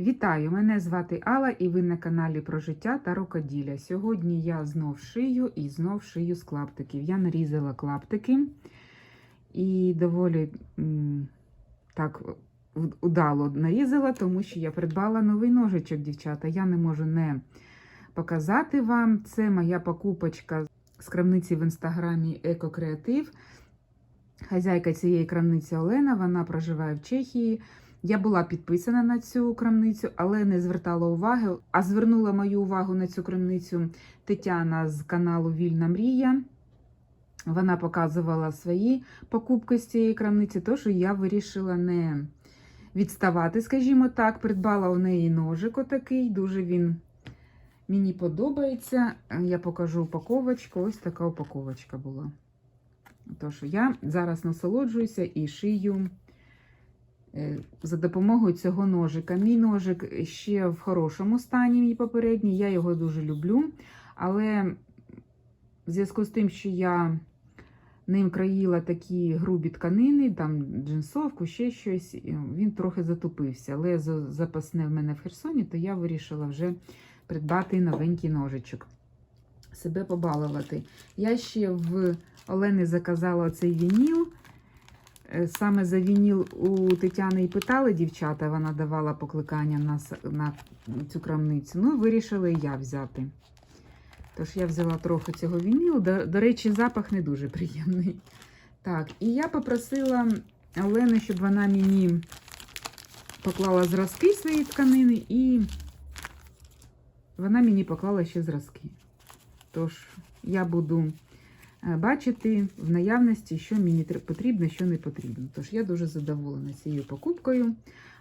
Вітаю! Мене звати Алла і ви на каналі про життя та рукоділля. Сьогодні я знов шию і знов шию з клаптиків. Я нарізала клаптики і доволі так удало нарізала, тому що я придбала новий ножичок, дівчата. Я не можу не показати вам. Це моя покупочка з крамниці в інстаграмі Екокреатив. Хазяйка цієї крамниці Олена, вона проживає в Чехії. Я була підписана на цю крамницю, але не звертала уваги. А звернула мою увагу на цю крамницю Тетяна з каналу Вільна Мрія. Вона показувала свої покупки з цієї крамниці, тож я вирішила не відставати, скажімо так. Придбала у неї ножик отакий, дуже він мені подобається. Я покажу упаковочку. Ось така упаковочка була. Тож я зараз насолоджуюся і шию за допомогою цього ножика. Мій ножик ще в хорошому стані, мій попередній, я його дуже люблю. Але в зв'язку з тим, що я ним країла такі грубі тканини, там джинсовку, ще щось, він трохи затупився. Лезо запасне в мене в Херсоні, то я вирішила вже придбати новенький ножичок. Себе побалувати. Я ще в Олени заказала цей вініл. Е, Саме за вініл у Тетяни і питали дівчата, вона давала покликання на, на цю крамницю. Ну, вирішила і я взяти. Тож я взяла трохи цього вінілу. До, до речі, запах не дуже приємний. Так, і я попросила Олену, щоб вона мені поклала зразки своєї тканини, і вона мені поклала ще зразки. Тож я буду бачити в наявності, що мені потрібно, що не потрібно. Тож я дуже задоволена цією покупкою.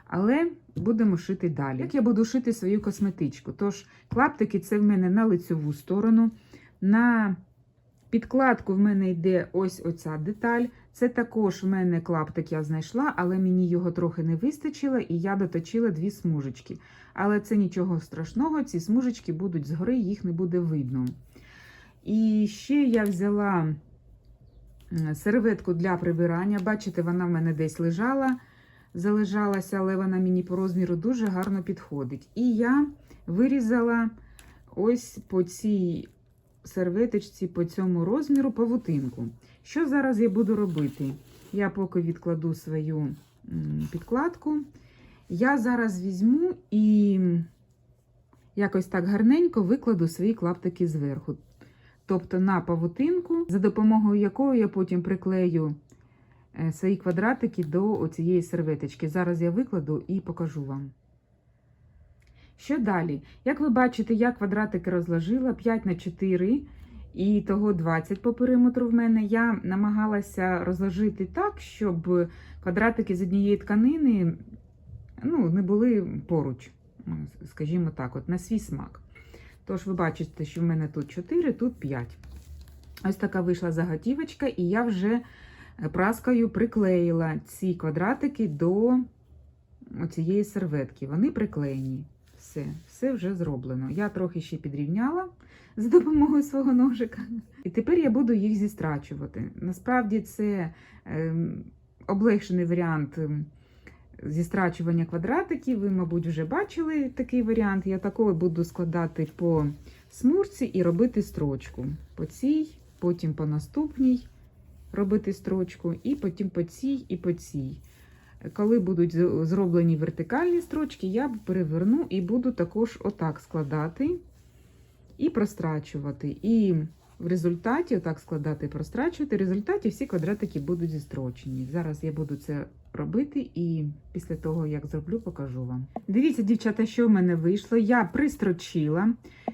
Але будемо шити далі. Як я буду шити свою косметичку? Тож, клаптики це в мене на лицьову сторону. На підкладку в мене йде ось оця деталь. Це також в мене клаптик я знайшла, але мені його трохи не вистачило, і я доточила дві смужечки. Але це нічого страшного, ці смужечки будуть згори, їх не буде видно. І ще я взяла серветку для прибирання. Бачите, вона в мене десь лежала, залежалася, але вона мені по розміру дуже гарно підходить. І я вирізала ось по цій серветочці, по цьому розміру павутинку. Що зараз я буду робити? Я поки відкладу свою підкладку. Я зараз візьму і якось так гарненько викладу свої клаптики зверху. Тобто на павутинку, за допомогою якої я потім приклею е, свої квадратики до цієї серветочки. Зараз я викладу і покажу вам. Що далі? Як ви бачите, я квадратики розложила 5 на 4 і того 20 по периметру в мене. Я намагалася розложити так, щоб квадратики з однієї тканини ну, не були поруч, скажімо так, от, на свій смак. Тож ви бачите, що в мене тут 4, тут 5. Ось така вийшла заготівочка, і я вже е, праскою приклеїла ці квадратики до цієї серветки. Вони приклеєні. Все, все вже зроблено. Я трохи ще підрівняла за допомогою свого ножика. І тепер я буду їх зістрачувати. Насправді це ем, облегшений варіант ем, зістрачування квадратиків. Ви, мабуть, вже бачили такий варіант. Я такою буду складати по смужці і робити строчку. По цій, потім по наступній робити строчку, і потім по цій і по цій. Коли будуть зроблені вертикальні строчки, я переверну і буду також отак складати і прострачувати. І в результаті, отак складати і прострачувати, в результаті всі квадратики будуть зістрочені. Зараз я буду це робити і після того, як зроблю, покажу вам. Дивіться, дівчата, що в мене вийшло. Я пристрочила.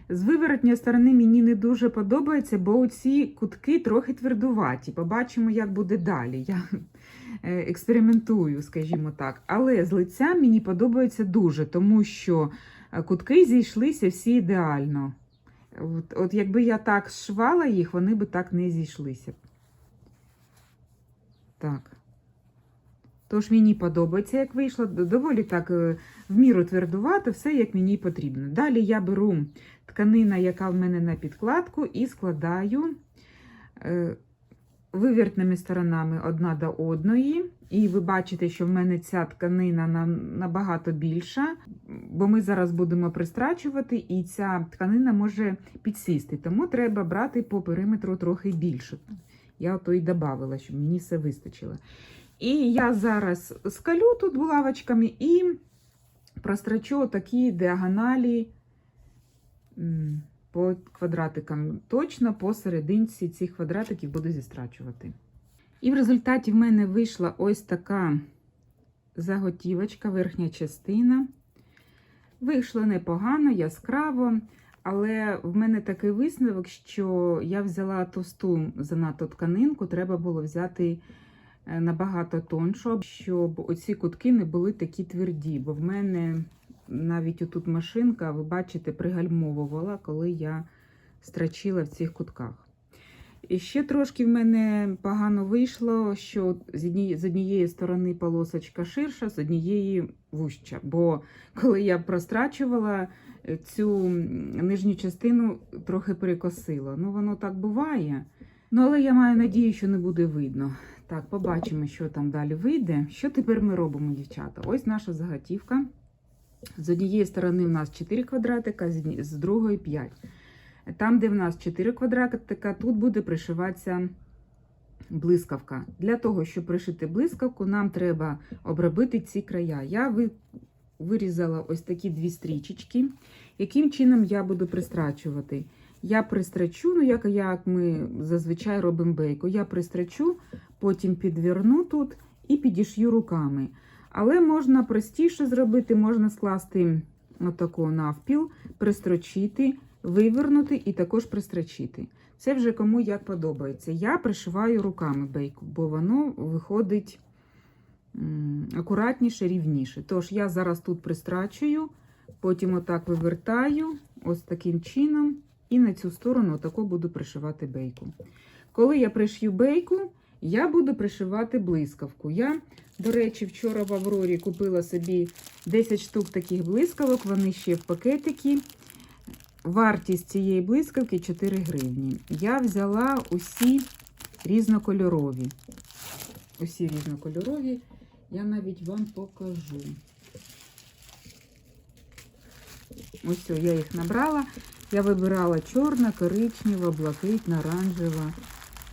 З виворотньої сторони мені не дуже подобається, бо оці кутки трохи твердуваті. Побачимо, як буде далі. Я е, експериментую, скажімо так. Але з лиця мені подобається дуже, тому що е, кутки зійшлися всі ідеально. От, от якби я так швала їх, вони би так не зійшлися. Так. Тож мені подобається, як вийшло. Доволі так е, в міру твердувати, все як мені потрібно. Далі я беру тканина, яка в мене на підкладку, і складаю е, вивертними сторонами одна до одної. І ви бачите, що в мене ця тканина набагато більша, бо ми зараз будемо пристрачувати, і ця тканина може підсісти. Тому треба брати по периметру трохи більше. Я ото і додавала, щоб мені все вистачило. І я зараз скалю тут булавочками і прострачу такі діагоналі по квадратикам. Точно по серединці цих квадратиків буду зістрачувати. І в результаті в мене вийшла ось така заготівочка, верхня частина. Вийшло непогано, яскраво, але в мене такий висновок, що я взяла товсту занадто тканинку, треба було взяти е, набагато тоншу, щоб оці кутки не були такі тверді, бо в мене навіть отут машинка, ви бачите, пригальмовувала, коли я страчила в цих кутках. І ще трошки в мене погано вийшло, що з однієї, з однієї сторони полосочка ширша, з однієї вужча. Бо коли я прострачувала е, цю нижню частину, трохи перекосило. Ну, воно так буває. Ну, але я маю надію, що не буде видно. Так, побачимо, що там далі вийде. Що тепер ми робимо, дівчата? Ось наша заготівка. З однієї сторони у нас 4 квадратика, з другої 5. Там, де в нас 4 квадратика, тут буде пришиватися блискавка. Для того, щоб пришити блискавку, нам треба обробити ці края. Я вирізала ось такі дві стрічечки. Яким чином я буду пристрачувати? Я пристрачу, ну як, як ми зазвичай робимо бейку. Я пристрачу, потім підверну тут і підішью руками. Але можна простіше зробити, можна скласти отако навпіл, пристрочити, вивернути і також пристрочити. Це вже кому як подобається. Я пришиваю руками бейку, бо воно виходить акуратніше, рівніше. Тож я зараз тут пристрачую, потім отак вивертаю, ось таким чином, і на цю сторону отако буду пришивати бейку. Коли я пришью бейку, я буду пришивати блискавку. Я, до речі, вчора в Аврорі купила собі 10 штук таких блискавок, вони ще в пакетики. Вартість цієї блискавки 4 гривні. Я взяла усі різнокольорові. Усі різнокольорові. Я навіть вам покажу. Ось я їх набрала. Я вибирала чорна, коричнева, блакитна, оранжева.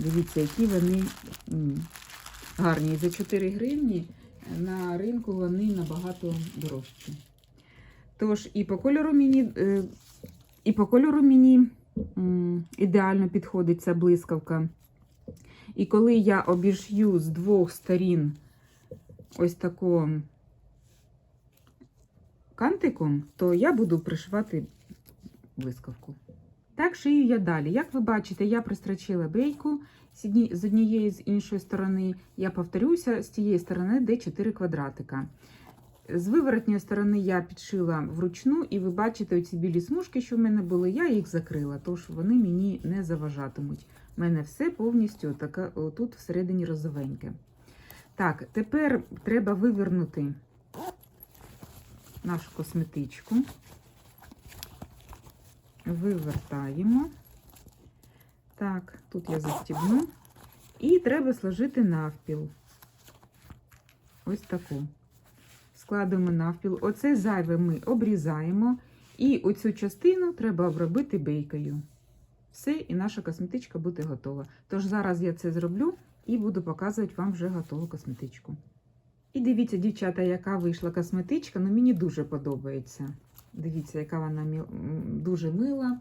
Дивіться, які вони гарні. За 4 гривні на ринку вони набагато дорожчі. Тож, і по кольору мені, е, і по кольору мені ідеально підходить ця блискавка. І коли я обіш'ю з двох сторін ось тако кантиком, то я буду пришивати блискавку. Так шию я далі. Як ви бачите, я пристрочила бейку з однієї з іншої сторони. Я повторюся з тієї сторони, де 4 квадратика. З виворотньої сторони я підшила вручну, і ви бачите оці білі смужки, що в мене були, я їх закрила, тож вони мені не заважатимуть. У мене все повністю така, тут всередині розовеньке. Так, тепер треба вивернути нашу косметичку. Вивертаємо. Так, тут я застібну. І треба сложити навпіл. Ось таку. Складуємо навпіл. Оце зайве ми обрізаємо. І оцю частину треба обробити бейкою. Все, і наша косметичка буде готова. Тож зараз я це зроблю і буду показувати вам вже готову косметичку. І дивіться, дівчата, яка вийшла косметичка, ну мені дуже подобається. Дивіться, яка вона дуже мила.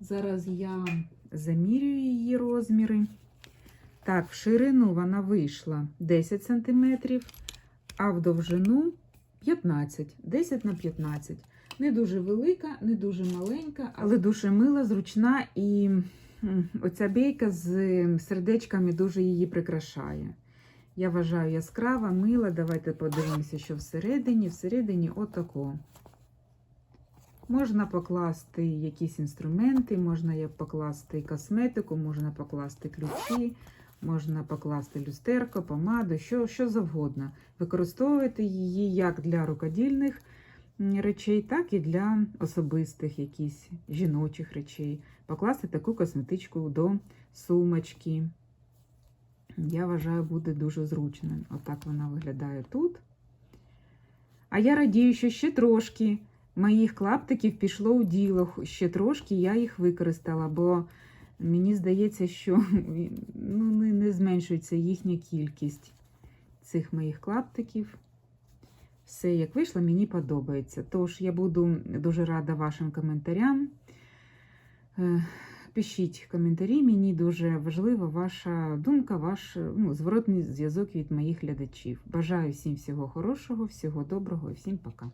Зараз я замірюю її розміри. Так, в ширину вона вийшла 10 см, а в довжину 15, 10 на 15. Не дуже велика, не дуже маленька, але дуже мила, зручна і оця бійка з сердечками дуже її прикрашає. Я вважаю яскрава, мила. Давайте подивимося, що всередині. Всередині отако. Можна покласти якісь інструменти, можна покласти косметику, можна покласти ключі, можна покласти люстерко, помаду, що, що завгодно. Використовувати її як для рукодільних речей, так і для особистих якісь жіночих речей. Покласти таку косметичку до сумочки. я вважаю, буде дуже зручним. Отак вона виглядає тут. А я радію, що ще трошки моїх клаптиків пішло у діло, ще трошки я їх використала, бо мені здається, що ну, не, зменшується їхня кількість цих моїх клаптиків. Все, як вийшло, мені подобається. Тож я буду дуже рада вашим коментарям. Е, Пишіть коментарі, мені дуже важлива ваша думка, ваш ну, зворотний зв'язок від моїх глядачів. Бажаю всім всього хорошого, всього доброго і всім пока.